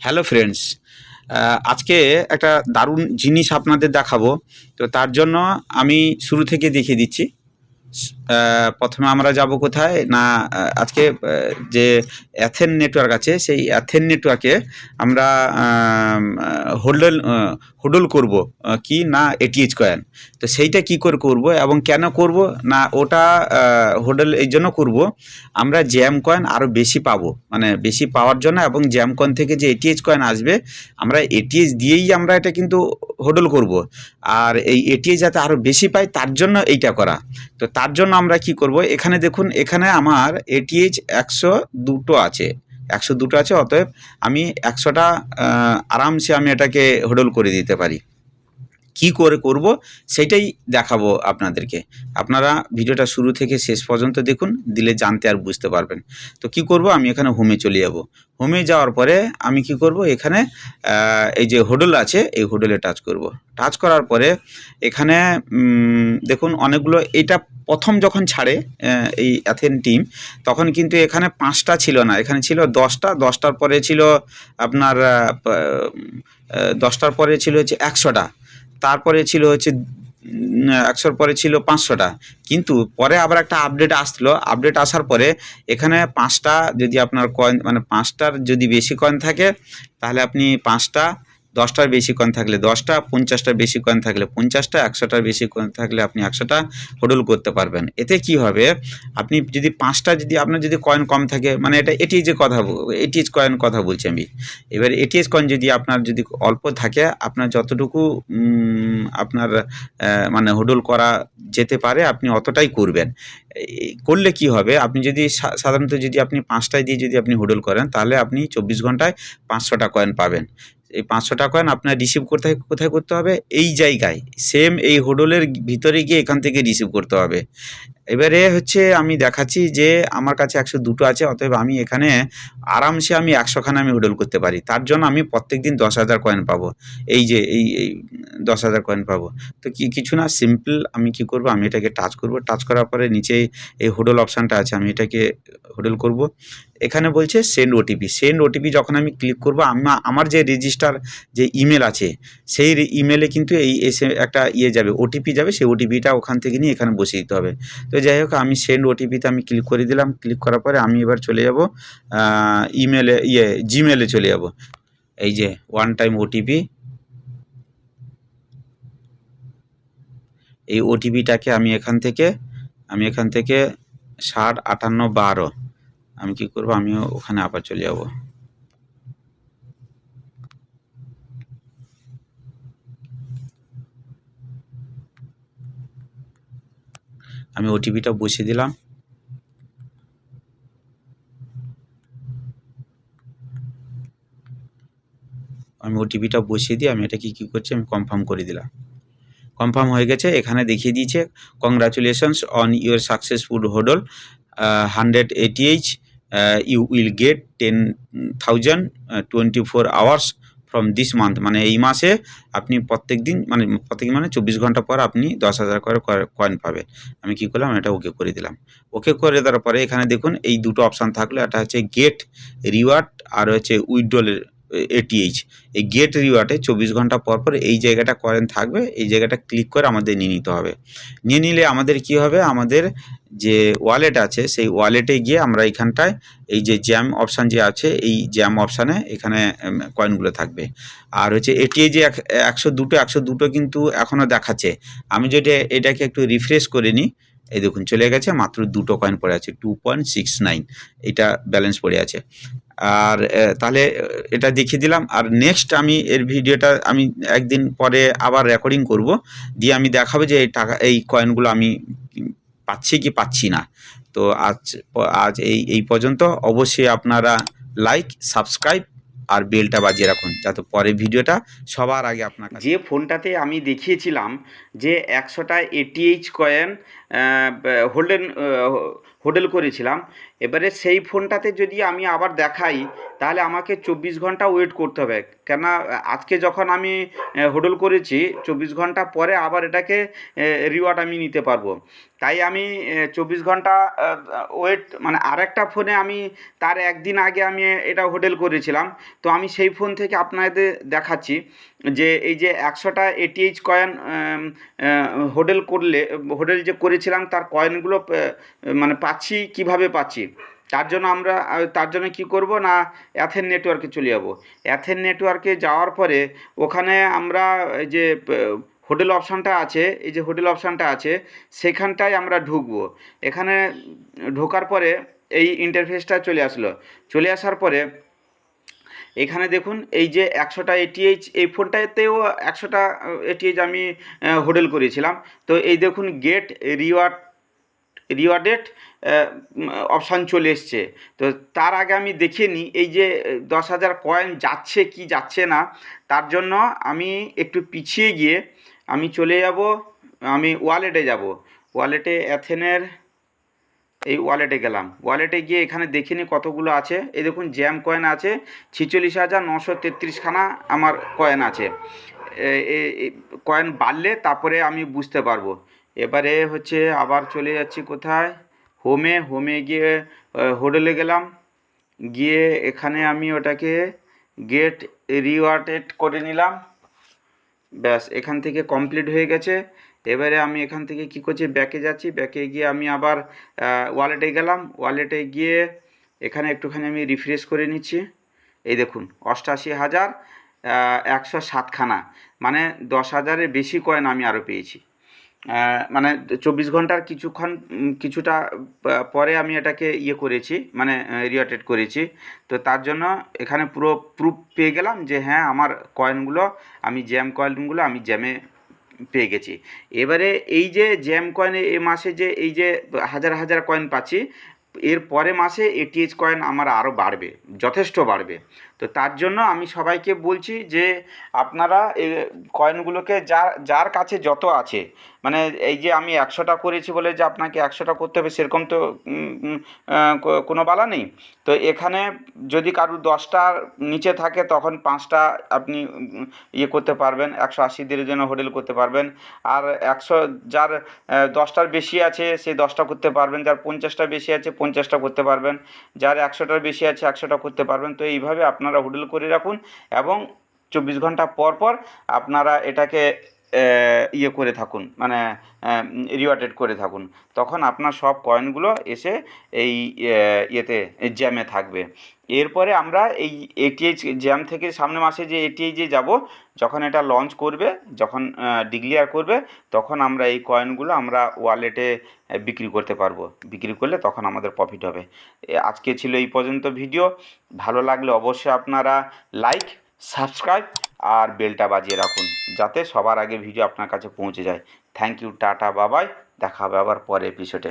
Hello friends আজকে একটা দারুণ জিনিস আপনাদের দেখাবো। তো তার জন্য আমি শুরু থেকে দেখিয়ে দিচ্ছি। প্রথমে আমরা যাব কোথায়? না আজকে যে অ্যাথেন নেটওয়ার্ক আছে, সেই অ্যাথেন নেটওয়ার্কে আমরা হোল্ডল হোডল করব কি না এটিএইচ কয়েন তো সেইটা কি করে করব এবং কেন করব? না, ওটা হোডল এই জন্য করব, আমরা জ্যাম কয়েন আরও বেশি পাবো মানে বেশি পাওয়ার জন্য এবং জ্যাম কয়েন থেকে যে এটিএইচ কয়েন আসবে, আমরা এটিএইচ দিয়েই আমরা এটা কিন্তু হোডল করব। আর এই এটিএইচ যাতে আরও বেশি পাই তার জন্য এইটা করা। তো তার জন্য আমরা কি করব? এখানে দেখুন, এখানে আমার এটিএইচ একশো দুটো আছে। একশো দুটো আছে, অতএব আমি একশোটা আরামসে আমি এটাকে হোডল করে দিতে পারি। কি করে করব সেটাই দেখাবো আপনাদেরকে। আপনারা ভিডিওটা শুরু থেকে শেষ পর্যন্ত দেখুন, দিলে জানতে আর বুঝতে পারবেন। তো কি করব? আমি এখানে হোমে চলে যাব। হোমে যাওয়ার পরে আমি কি করব? এখানে এই যে হোডল আছে, এই হোডলে টাচ করব। টাচ করার পরে এখানে দেখুন অনেকগুলো, এটা প্রথম যখন ছাড়ে এই অ্যাথেন টিম তখন কিন্তু এখানে পাঁচটা ছিল না। এখানে ছিল দশটা, দশটার পরে ছিল আপনার দশটার পরে ছিল হচ্ছে একশোটা। তারপরে ছিল হচ্ছে একশোর পরে ছিল পাঁচশোটা। কিন্তু পরে আবার একটা আপডেট আসলো। আপডেট আসার পরে এখানে পাঁচটা যদি আপনার কয়েন মানে পাঁচটার যদি বেশি কয়েন থাকে, তাহলে আপনি পাঁচটা দশটার বেশি কয়েন থাকলে দশটা, পঞ্চাশটার বেশি কয়েন থাকলে পঞ্চাশটা, একশোটার বেশি কয়েন থাকলে আপনি একশোটা হোডল করতে পারবেন। এতে কি হবে? আপনি যদি পাঁচটা যদি, আপনার যদি কয়েন কম থাকে মানে এটা এটি যে কথা এটিএস কয়েন কথা বলছি আমি। এবার এটিএস কয়েন যদি আপনার যদি অল্প থাকে, আপনার যতটুকু আপনার মানে হোডল করা যেতে পারে, আপনি অতটাই করবেন। করলে কি হবে? আপনি যদি সাধারণত যদি আপনি পাঁচটায় দিয়ে যদি আপনি হোডল করেন, তাহলে আপনি চব্বিশ ঘন্টায় পাঁচশোটা কয়েন পাবেন। এই পাঁচশো টাকা কয়েন আপনার রিসিভ করতে কোথায় করতে হবে? এই জায়গায় সেম এই হোটেলের ভিতরে গিয়ে এখান থেকে রিসিভ করতে হবে। এবারে হচ্ছে আমি দেখাচ্ছি যে আমার কাছে একশো দুটো আছে, অতএব আমি এখানে আরামসে আমি একশোখানা আমি হোডল করতে পারি। তার জন্য আমি প্রত্যেক দিন দশ হাজার কয়েন পাবো। এই যে, এই এই দশ হাজার কয়েন পাবো। তো কি, কিছু না সিম্পল আমি কি করব? আমি এটাকে টাচ করব। টাচ করার পরে নিচে এই হোডল অপশানটা আছে, আমি এটাকে হোডল করব। এখানে বলছে সেন্ড ওটিপি সেন্ড ওটিপি যখন আমি ক্লিক করব, আমা, আমার যে রেজিস্টার যে ইমেল আছে, সেই ইমেলে কিন্তু এই এসে একটা ইয়ে যাবে ওটিপি যাবে, সেই ওটিপিটা ওখান থেকে নিয়ে এখানে বসিয়ে দিতে হবে। তো যাই হোক, আমি সেন্ড ওটিপিতে আমি ক্লিক করে দিলাম। ক্লিক করার পরে আমি এবার চলে যাব ইমেলে ইয়ে জিমেলে চলে যাব। এই যে ওয়ান টাইম ওটিপি এই ওটিপিটাকে আমি এখান থেকে, আমি এখান থেকে ষাট, আটান্ন, বারো। আমি কি করব? আমি ওখানে আবার চলে যাব। আমি ওটিপিটা বসিয়ে দিলাম। আমি ওটিপিটা বসিয়ে দিয়ে আমি এটাকে কী করছি, আমি কনফার্ম করে দিলাম। কনফার্ম হয়ে গেছে, এখানে দেখিয়ে দিয়েছে congratulations on your successful হোডল hundred ATH you will get ten thousand twenty four hours from this month মানে এই মাসে আপনি প্রত্যেক দিন মানে প্রত্যেক মানে চব্বিশ ঘণ্টা পর আপনি দশ হাজার করে কয়েন পাবেন। আমি কি করলাম? এটা ওকে করে দিলাম। ওকে করে দেওয়ার পরে এখানে দেখুন, এই দুটো অপশান থাকলে। একটা হচ্ছে গেট রিওয়ার্ড আর হচ্ছে উইথড্রলের এটিএইচ এই গেট রিওয়ার্ডে চব্বিশ ঘণ্টা পর পর এই জায়গাটা কয়েন থাকবে, এই জায়গাটা ক্লিক করে আমাদের নিয়ে নিতে হবে। নিয়ে নিলে আমাদের কি হবে? আমাদের যে ওয়ালেট আছে, সেই ওয়ালেটে গিয়ে আমরা এখানটায় এই যে জ্যাম অপশান যে আছে, এই জ্যাম অপশানে এখানে কয়েনগুলো থাকবে। আর হচ্ছে এটি যে এক- একশো দুটো একশো দুটো কিন্তু এখনও দেখাচ্ছে। আমি যদি এটাকে একটু রিফ্রেশ করে নিই এই দেখুন, চলে গেছে, মাত্র দুটো কয়েন পড়ে আছে টু পয়েন্ট সিক্স নাইন এটা ব্যালেন্স পড়ে আছে। আর তাহলে এটা দেখিয়ে দিলাম। আর নেক্সট আমি এর ভিডিওটা আমি একদিন পরে আবার রেকর্ডিং করব। দিয়ে আমি দেখাবো যে এই টাকা, এই কয়েনগুলো আমি পাচ্ছি কি পাচ্ছি না। তো আজ আজ এই এই পর্যন্ত। অবশ্যই আপনারা লাইক সাবস্ক্রাইব আর বেলটা বাজিয়ে রাখুন, যাতে পরে ভিডিওটা সবার আগে আপনার যে ফোনটাতে আমি দেখিয়েছিলাম যে একশোটা এটিএইচ কয়েন হোল্ডেন হোটেল করেছিলাম। এবারে সেই ফোনটাতে যদি আমি আবার দেখাই, তাহলে আমাকে চব্বিশ ঘণ্টা ওয়েট করতে হবে। কেন আজকে যখন আমি হোটেল করেছি, চব্বিশ ঘণ্টা পরে আবার এটাকে রিওয়ার্ড আমি নিতে পারব। তাই আমি চব্বিশ ঘণ্টা ওয়েট মানে আরেকটা ফোনে আমি, তার একদিন আগে আমি এটা হোটেল করেছিলাম। তো আমি সেই ফোন থেকে আপনাদের দেখাচ্ছি যে, এই যে একশোটা এটিএইচ কয়েন হোটেল করলে, হোটেল যে করেছিলাম, তার কয়েনগুলো মানে পাচ্ছি, কীভাবে পাচ্ছি? তার জন্য আমরা তার জন্য কি করব না অ্যাথেন নেটওয়ার্কে চলে যাব? অ্যাথেন নেটওয়ার্কে যাওয়ার পরে ওখানে আমরা যে হোটেল অপশানটা আছে, এই যে হোটেল অপশানটা আছে, সেখানটায় আমরা ঢুকবো। এখানে ঢোকার পরে এই ইন্টারফেসটা চলে আসলো। চলে আসার পরে এখানে দেখুন, এই যে একশোটা এটিএইচ এই ফোনটাতেও একশোটা এটিএইচ আমি হোটেল করেছিলাম। তো এই দেখুন গেট রিওয়ার্ড রিওয়ার্ডেড অপশান চলে এসছে। তো তার আগে আমি দেখিয়ে নিই, এই যে দশ হাজার কয়েন যাচ্ছে কি যাচ্ছে না, তার জন্য আমি একটু পিছিয়ে গিয়ে আমি চলে যাব, আমি ওয়ালেটে যাব। ওয়ালেটে অ্যাথেনের এই ওয়ালেটে গেলাম। ওয়ালেটে গিয়ে এখানে দেখে নিই কতগুলো আছে। এই দেখুন জ্যাম কয়েন আছে, ছিচল্লিশ হাজার নশো তেত্রিশখানা আমার কয়েন আছে। কয়েন বাড়লে তারপরে আমি বুঝতে পারব। এবারে হচ্ছে আবার চলে যাচ্ছি কোথায়? হোমে হোমে গিয়ে হোটেলে গেলাম। গিয়ে এখানে আমি ওটাকে গেট রিওয়ার্টেড করে নিলাম। ব্যাস, এখান থেকে কমপ্লিট হয়ে গেছে। এবারে আমি এখান থেকে কি করছি? ব্যাকে যাচ্ছি। ব্যাকে গিয়ে আমি আবার ওয়ালেটে গেলাম। ওয়ালেটে গিয়ে এখানে একটুখানি আমি রিফ্রেশ করে নিচ্ছি। এই দেখুন, অষ্টাশি হাজার একশো সাতখানা। মানে দশ হাজারের বেশি কয়েন আমি আরও পেয়েছি। মানে চব্বিশ ঘণ্টার কিছুক্ষণ কিছুটা পরে আমি এটাকে ইয়ে করেছি মানে রিওটেড করেছি। তো তার জন্য এখানে পুরো প্রুফ পেয়ে গেলাম যে হ্যাঁ আমার কয়েনগুলো আমি জ্যাম কয়েনগুলো আমি জ্যামে পেয়ে গেছি। এবারে এই যে জ্যাম কয়েন এ মাসে যে, এই যে হাজার হাজার কয়েন পাচ্ছি, এর পরে মাসে এটিএইচ কয়েন আমার আরও বাড়বে, যথেষ্ট বাড়বে। তো তার জন্য আমি সবাইকে বলছি যে আপনারা এই কয়েনগুলোকে যার যার কাছে যত আছে মানে এই যে আমি একশোটা করেছি বলে যে আপনাকে একশোটা করতে হবে সেরকম তো কোনো বালা নেই। তো এখানে যদি কারুর দশটার নিচে থাকে তখন পাঁচটা আপনি ইয়ে করতে পারবেন, একশো আশি দিনের জন্য হোটেল করতে পারবেন। আর একশো যার দশটার বেশি আছে সে দশটা করতে পারবেন, যার পঞ্চাশটা বেশি আছে পঞ্চাশটা করতে পারবেন, যার একশোটার বেশি আছে একশোটা করতে পারবেন। তো এইভাবে আপনারা হোটেল করে রাখুন এবং চব্বিশ ঘণ্টা পর পর আপনারা এটাকে ইয়ে করে থাকুন মানে রিওয়ার্ডেড করে থাকুন। তখন আপনার সব কয়েনগুলো এসে এই ইয়েতে জ্যামে থাকবে। এরপরে আমরা এই এটিএইচ জ্যাম থেকে সামনে মাসে যে এটিএইচে যাব, যখন এটা লঞ্চ করবে, যখন ডিক্লিয়ার করবে, তখন আমরা এই কয়েনগুলো আমরা ওয়ালেটে বিক্রি করতে পারব। বিক্রি করলে তখন আমাদের প্রফিট হবে। আজকে ছিল এই পর্যন্ত ভিডিও ভালো লাগলে অবশ্যই আপনারা লাইক সাবস্ক্রাইব আর বেলটা বাজিয়ে রাখুন, যাতে সবার আগে ভিডিও আপনার কাছে পৌঁছে যায়। থ্যাংক ইউ টাটা বাবাই দেখা হবে আবার পরে এপিসোডে